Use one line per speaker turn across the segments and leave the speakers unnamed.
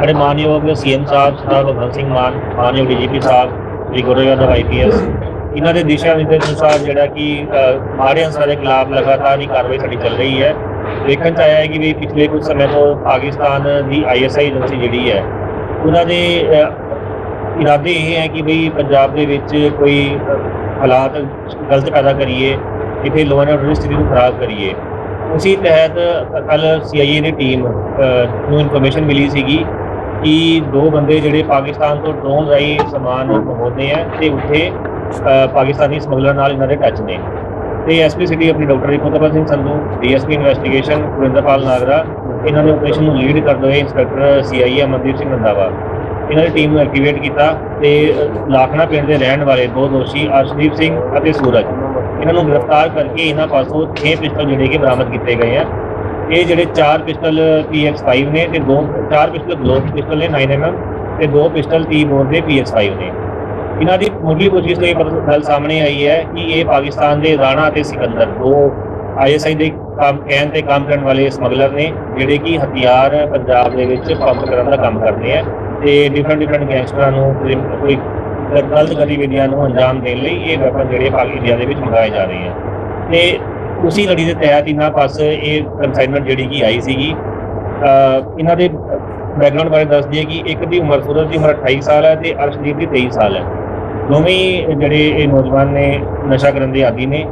ਸਾਡੇ ਮਾਨਯੋਗ ਸੀਐਮ ਸਾਹਿਬ ਸਰਦਾਰ ਭਗਵੰਤ ਸਿੰਘ ਮਾਨ ਮਾਨਯੋਗ ਡੀਜੀਪੀ ਸਾਹਿਬ ਸ੍ਰੀ ਗੁਰੂ ਯਾਦਵ ਆਈਪੀਐਸ ਇਹਨਾਂ ਦੇ ਦਿਸ਼ਾ ਨਿਰਦੇਸ਼ ਅਨੁਸਾਰ ਜਿਹੜਾ ਕਿ ਅ, ਮਾੜੇ ਦੇ ਖਿਲਾਫ ਲਗਾਤਾਰ ਹੀ ਕਾਰਵਾਈ ਸਾਡੀ ਚੱਲ ਰਹੀ ਹੈ। ਦੇਖਣ ਚ ਆਇਆ ਹੈ ਕਿ ਵੀ ਪਿਛਲੇ ਕੁਝ ਸਮੇਂ ਤੋਂ ਪਾਕਿਸਤਾਨ ਦੀ ਆਈਐਸਆਈ ਏਜੰਸੀ ਜਿਹੜੀ ਹੈ ਉਹਨਾਂ ਦੇ ਇਰਾਦੇ ਇਹ ਹੈ ਕਿ ਵੀ ਪੰਜਾਬ ਦੇ ਵਿੱਚ ਕੋਈ ਹਾਲਾਤ ਗਲਤ ਪੈਦਾ ਕਰੀਏ ਕਿਤੇ ਲੋਅ ਐਂਡ ਆਰਡਰ ਦੀ ਸਥਿਤੀ ਨੂੰ ਖਰਾਬ ਕਰੀਏ। ਉਸੇ ਤਹਿਤ ਕੱਲ ਸੀਆਈਏ ਦੀ ਟੀਮ ਨੂੰ ਇਨਫੋਰਮੇਸ਼ਨ ਮਿਲੀ ਸੀਗੀ ਕਿ ਦੋ ਬੰਦੇ ਜਿਹੜੇ ਪਾਕਿਸਤਾਨ ਤੋਂ ਡਰੋਨ ਰਾਹੀਂ ਸਮਾਨ ਮੰਗਵਾਉਂਦੇ ਆ ਤੇ ਉੱਥੇ ਪਾਕਿਸਤਾਨੀ ਸਮਗਲਰ ਨਾਲ ਇਹਨਾਂ ਦੇ ਟੱਚ ਨੇ। ਤੇ ਐਸਪੀ ਸਿਟੀ ਆਪਣੀ doctor Ripotpal Singh Sandhu DSP investigation Gurinderpal Nagra, ਇਹਨਾਂ ਦੇ ਆਪਰੇਸ਼ਨ ਨੂੰ ਲੀਡ ਕਰਦੇ ਹੋਏ ਇੰਸਪੈਕਟਰ ਸੀਆਈਏ ਅਮਨਦੀਪ ਸਿੰਘ ਰੰਧਾਵਾ। ਇਹਨਾਂ ਦੀ ਟੀਮ ਨੂੰ ਐਕਟੀਵੇਟ ਕੀਤਾ ਤੇ ਲਾਖਣਾ ਪਿੰਡ ਦੇ ਰਹਿਣ ਵਾਲੇ ਦੋ ਦੋਸ਼ੀ ਅਰਸ਼ਦੀਪ ਸਿੰਘ ਅਤੇ ਸੂਰਜ। ਇਹਨਾਂ ਨੂੰ ਗ੍ਰਿਫਤਾਰ ਕਰਕੇ ਇਹਨਾਂ ਪਾਸੋਂ 6 ਪਿਸਤਲ ਜਿਹੜੇ ਕਿ ਬਰਾਮਦ ਕੀਤੇ ਗਏ ਆ। ਇਹ ਜਿਹੜੇ ਚਾਰ ਪਿਸਤਲ PX5 ਨੇ ਤੇ ਦੋ ਚਾਰ ਪਿਸਟਲ ਗਲੋਕ ਪਿਸਟਲ ਨੇ 9mm ਤੇ ਦੋ ਪਿਸਟਲ ਟੀ ਬੋਰ ਦੇ PX5 ਨੇ। ਇਹਨਾਂ ਦੀ ਮੁੱਢਲੀ ਪੁੱਛਗਿੱਛ ਲਈ ਇਹ ਪਤਾ ਗੱਲ ਸਾਹਮਣੇ ਆਈ ਹੈ ਕਿ ਇਹ ਪਾਕਿਸਤਾਨ ਦੇ ਰਾਣਾ ਅਤੇ ਸਿਕੰਦਰ, ਦੋ ਆਈਐਸਆਈ ਦੇ ਕੰਮ, ਕਹਿਣ ਤੇ ਕੰਮ ਕਰਨ ਵਾਲੇ ਸਮਗਲਰ ਨੇ, ਜਿਹੜੇ ਕਿ ਹਥਿਆਰ ਪੰਜਾਬ ਦੇ ਵਿੱਚ ਪੰਪ ਕਰਨ ਦਾ ਕੰਮ ਕਰਦੇ ਆ ਤੇ ਡਿਫਰੈਂਟ ਡਿਫਰੈਂਟ ਗੈਂਗਸਟਰਾਂ ਨੂੰ ਕੋਈ ਗਲਤ ਗਤੀਵਿਧੀਆਂ ਨੂੰ ਅੰਜਾਮ ਦੇਣ ਲਈ ਇਹ ਵੈਪਨ ਜਿਹੜੇ ਪਾਕ, ਇੰਡੀਆ ਦੇ ਵਿੱਚ ਮੰਗਾਏ ਜਾ ਰਹੇ ਆ। ਤੇ ਉਸੇ ਲੜੀ ਦੇ ਤਹਿਤ ਇਹਨਾਂ ਪਾਸ ਇਹ ਕਨਸਾਈਨਮੈਂਟ ਜਿਹੜੀ ਕਿ ਆਈ ਸੀਗੀ ਇਹਨਾਂ ਦੇ ਬੈਕਗ੍ਰਾਉਂਡ ਬਾਰੇ ਦੱਸ ਦਈਏ ਕਿ ਇੱਕ ਦੀ ਉਮਰ ਸੂਰਜ ਦੀ ਉਮਰ 28 ਸਾਲ ਹੈ ਤੇ ਅਰਸ਼ਦੀਪ ਦੀ 23 ਸਾਲ ਹੈ। ਦੋਵੇਂ ਜਿਹੜੇ ਇਹ ਨੌਜਵਾਨ ਨੇ ਨਸ਼ਾ ਕਰਨ ਦੇ ਆਦੀ ਨੇ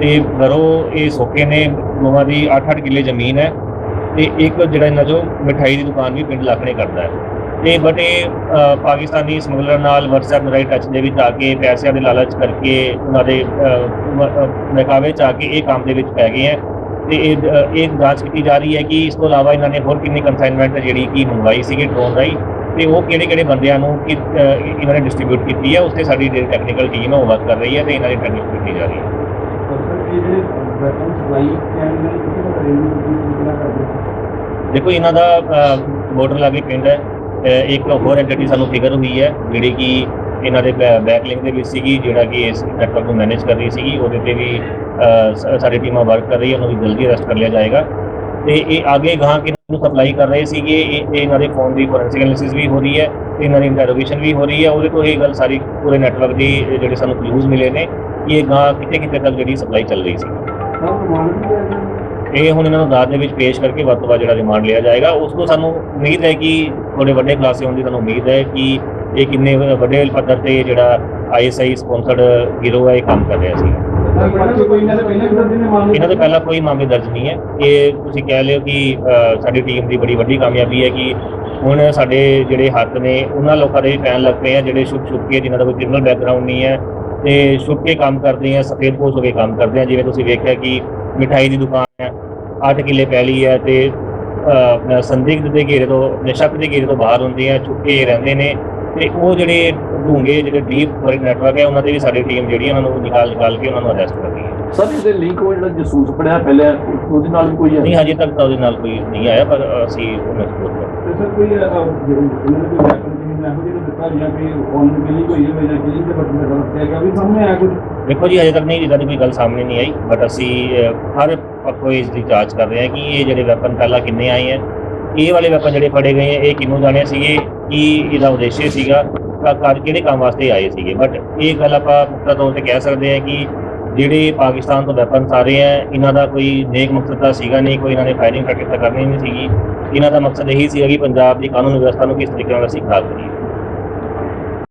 ਤੇ ਘਰੋਂ ਇਹ ਸੋਕੇ ਨੇ, ਦੋਵਾਂ ਦੀ 8-8 ਕਿੱਲੇ ਜ਼ਮੀਨ ਹੈ ਤੇ ਇੱਕ ਜਿਹੜਾ ਇਹਨਾਂ ਚੋਂ ਮਿਠਾਈ ਦੀ ਦੁਕਾਨ ਵੀ ਪਿੰਡ ਲਾਖਣੇ ਕਰਦਾ ਹੈ। ਤੇ ਬਟ ਇਹ ਅ, ਪਾਕਿਸਤਾਨੀ ਸਮਗਲਰ ਨਾਲ WhatsApp ਰਾਹੀਂ ਟੱਚ ਦੇ ਵਿੱਚ ਆ ਕੇ ਪੈਸਿਆਂ ਦੇ ਲਾਲਚ ਕਰਕੇ ਉਹਨਾਂ ਦੇ ਨਕਾਵੇ ਚ ਆ ਕੇ ਇਹ ਕੰਮ ਦੇ ਵਿੱਚ ਪੈ ਗਏ ਹੈ। ਤੇ ਇਹ ਅ, ਇਹ ਜਾਂਚ ਕੀਤੀ ਜਾ ਰਹੀ ਹੈ ਕਿ ਇਸ ਤੋਂ ਇਲਾਵਾ ਇਹਨਾਂ ਨੇ ਹੋਰ ਕਿੰਨੀ ਕੰਸਾਈਨਮੈਂਟ ਜਿਹੜੀ ਕਿ ਮੰਗਵਾਈ ਸੀਗੀ ਡਰੋਨ ਰਾਹੀਂ ਤੇ ਉਹ ਕਿਹੜੇ ਕਿਹੜੇ ਬੰਦਿਆਂ ਨੂੰ ਕਿ ਅ, ਇਹਨਾਂ ਨੇ ਡਿਸਟ੍ਰੀਬਿਊਟ ਕੀਤੀ ਹੈ ਉਸ ਤੇ ਸਾਡੀ ਜਿਹੜੀ ਟੈਕਨੀਕਲ ਟੀਮ ਹੈ ਉਹ ਵਰਕ ਕਰ ਰਹੀ ਹੈ ਤੇ ਇਹਨਾਂ ਦੀ ਟੈਕਨੀਕ ਕੀਤੀ ਜਾ ਰਹੀ ਹੈ। ਦੇਖੋ ਇਹਨਾਂ ਦਾ ਬਾਰਡਰ ਲਾਗੇ ਪਿੰਡ ਹੈ। ਇੱਕ ਹੋਰ ਐਂਟੀਟੀ ਸਾਨੂੰ ਫਿਗਰ ਹੋਈ ਹੈ, ਜਿਹੜੀ ਕਿ ਇਹਨਾਂ ਦੇ ਬੈਕ ਲਿੰਕ ਦੇ ਵਿੱਚ ਸੀਗੀ, ਜਿਹੜਾ ਕਿ ਇਸ ਨੈਟਵਰਕ ਨੂੰ ਮੈਨੇਜ ਕਰ ਰਹੀ ਸੀਗੀ, ਉਹਦੇ ਤੇ ਵੀ ਸਾਡੀ ਟੀਮਾਂ ਵਰਕ ਕਰ ਰਹੀ ਹੈ ਉਹਨੂੰ ਵੀ ਜਲਦੀ ਅਰੈਸਟ ਕਰ ਲਿਆ ਜਾਏਗਾ। ਤੇ ਇਹ ਅੱਗੇ ਗਾਂ ਕਿ ਨੂੰ ਸਪਲਾਈ ਕਰ ਰਹੇ ਸੀਗੇ, ਇਹ ਇਹਨਾਂ ਦੇ ਫੋਨ ਦੀ ਫੋਰੈਂਸਿਕ ਐਨਾਲਿਸਿਸ ਵੀ ਹੋ ਰਹੀ ਹੈ, ਤੇ ਇਹਨਾਂ ਦੀ ਇੰਟਰੋਗੇਸ਼ਨ ਵੀ ਹੋ ਰਹੀ ਹੈ, ਉਹਦੇ ਤੋਂ ਇਹ ਗੱਲ ਸਾਰੀ ਪੂਰੇ ਨੈਟਵਰਕ ਦੀ ਜਿਹੜੇ ਸਾਨੂੰ ਕਲੂਜ਼ ਮਿਲੇ ਨੇ ਇਹ ਗਾਂ ਕਿਤੇ ਕਿਤੇ ਤੱਕ ਜਿਹੜੀ ਸਪਲਾਈ ਚੱਲ ਰਹੀ ਸੀ। ਇਹ ਹੁਣ ਇਹਨਾਂ ਨੂੰ ਅਦਾਲਤ ਦੇ ਵਿੱਚ ਪੇਸ਼ ਕਰਕੇ ਵੱਧ ਤੋਂ ਵੱਧ ਜਿਹੜਾ ਰਿਮਾਂਡ ਲਿਆ ਜਾਏਗਾ। ਉਸ ਤੋਂ ਸਾਨੂੰ ਉਮੀਦ ਹੈ ਕਿ ਥੋੜੇ ਵੱਡੇ ਕਲਾਸੇ ਹੋਣ ਦੀ ਸਾਨੂੰ ਉਮੀਦ ਹੈ ਕਿ ਇਹ ਕਿੰਨੇ ਵੱਡੇ ਪੱਧਰ ਤੇ ਜਿਹੜਾ ਆਈਐਸਆਈ ਸਪਾਂਸਰਡ ਗਿਰੋਹ ਹੈ ਇਹ ਕੰਮ ਕਰ ਰਿਹਾ ਸੀ। ਇਹਨਾਂ ਦੇ ਪਹਿਲਾਂ ਕੋਈ ਮਾਮਲੇ ਦਰਜ ਨਹੀਂ ਹੈ। ਇਹ ਤੁਸੀਂ ਕਹਿ ਲਿਓ ਕਿ ਸਾਡੀ ਟੀਮ ਦੀ ਬੜੀ ਵੱਡੀ ਕਾਮਯਾਬੀ ਹੈ ਕਿ ਹੁਣ ਸਾਡੇ ਜਿਹੜੇ ਹੱਥ ਨੇ, ਉਹਨਾਂ ਲੋਕਾਂ ਦੇ ਵੀ ਪੈਣ ਲੱਗ ਪਏ ਆ, ਜਿਹੜੇ ਛੁਪ ਛੁਪ ਕੇ, ਜਿਨ੍ਹਾਂ ਦਾ ਕੋਈ ਕ੍ਰਿਮੀਨਲ ਬੈਕਗ੍ਰਾਉਂਡ ਨਹੀਂ ਹੈ। ਤੇ ਛੁਪ ਕੇ ਕੰਮ ਕਰਦੇ ਆ, ਸਫੇਦ ਪੋਸ਼ ਹੋ ਕੇ ਕੰਮ ਕਰਦੇ ਆ। ਜਿਵੇਂ ਤੁਸੀਂ ਵੇਖਿਆ ਕਿ ਮਿਠਾਈ ਦੀ ਦੁਕਾਨ 8 ਕਿੱਲੇ ਪੈਲੀ ਹੈ ਤੇ ਆਪਣਾ ਸੰਦਿਗਧ ਦੇ ਘੇਰੇ ਤੋਂ ਨਸ਼ਕ ਦੇ ਘੇਰੇ ਤੋਂ ਬਾਹਰ ਹੁੰਦੇ ਆ ਛੁਪ ਕੇ ਰਹਿੰਦੇ ਨੇ। ਤੇ ਉਹ ਜਿਹੜੇ ਢੂੰਗੇ ਜਿਹੜੇ ਡੀਪ ਨੈਟਵਰਕ ਹੈ ਉਹਨਾਂ ਤੇ ਵੀ ਸਾਡੀ ਟੀਮ ਜਿਹੜੀ ਹੈ ਉਹਨਾਂ ਨੂੰ ਨਿਕਾਲ ਨਿਕਾਲ ਕੇ ਉਹਨਾਂ ਨੂੰ ਅਰੈਸਟ ਕਰਦੀ ਹੈ
ਸਰ ਇਹਦੇ ਲਿੰਕ ਉਹ ਜਿਹੜਾ ਜਸੂਸ ਪੜਿਆ ਪਹਿਲੇ ਉਹਦੇ ਨਾਲ ਵੀ ਕੋਈ ਹੈ?
ਨਹੀਂ ਹਜੇ ਤੱਕ ਤਾਂ ਉਹਦੇ ਨਾਲ ਕੋਈ ਨਹੀਂ ਆਇਆ ਪਰ ਅਸੀਂ ਉਹਨੂੰ ਐਕਸਪਲੋਰ ਕਰ ਰਹੇ
ਤੇ ਸਰ ਕੋਈ
ਦੇਖੋ ਜੀ, ਅਜੇ ਤੱਕ ਨਹੀਂ ਇਦਾਂ ਦੀ ਕੋਈ ਗੱਲ ਸਾਹਮਣੇ ਨਹੀਂ ਆਈ ਬਟ ਅਸੀਂ ਹਰ ਪੱਖੋਂ ਇਸ ਦੀ ਜਾਂਚ ਕਰ ਰਹੇ ਹਾਂ ਕਿ ਇਹ ਜਿਹੜੇ ਵੈਪਨ ਪਹਿਲਾਂ ਕਿੰਨੇ ਆਏ ਹੈ, ਇਹ ਵਾਲੇ ਵੈਪਨ ਜਿਹੜੇ ਫੜੇ ਗਏ ਹੈ, ਇਹ ਕਿਹਨੂੰ ਜਾਣੇ ਸੀਗੇ, ਕੀ ਇਹਦਾ ਉਦੇਸ਼ ਸੀਗਾ ਕਾ- ਕਿਹੜੇ ਕੰਮ ਵਾਸਤੇ ਆਏ ਸੀਗੇ। ਬਟ ਇਹ ਗੱਲ ਆਪਾਂ ਪੁਖਤਾ ਤੌਰ ਤੇ ਕਹਿ ਸਕਦੇ ਹਾਂ ਕਿ ਜਿਹੜੇ ਪਾਕਿਸਤਾਨ ਤੋਂ ਵੈਪਨ ਰਹੇ ਹੈ ਇਹਨਾਂ ਦਾ ਕੋਈ ਨੇਕ ਮਕਸਦ ਤਾਂ ਸੀਗਾ ਨਹੀਂ, ਕੋਈ ਇਹਨਾਂ ਨੇ ਫਾਇਰਿੰਗ ਪ੍ਰੈਕਟਿਸ ਤਾਂ ਕਰਨੀ ਨਹੀਂ ਸੀਗੀ। ਇਹਨਾਂ ਦਾ ਮਕਸਦ ਇਹੀ ਸੀਗਾ ਕਿ ਪੰਜਾਬ ਦੀ ਕਾਨੂੰਨ ਵਿਵਸਥਾ ਨੂੰ ਕਿਸ ਤਰੀਕੇ ਨਾਲ ਅਸੀਂ ਖਰਾਬ ਕਰੀਏ।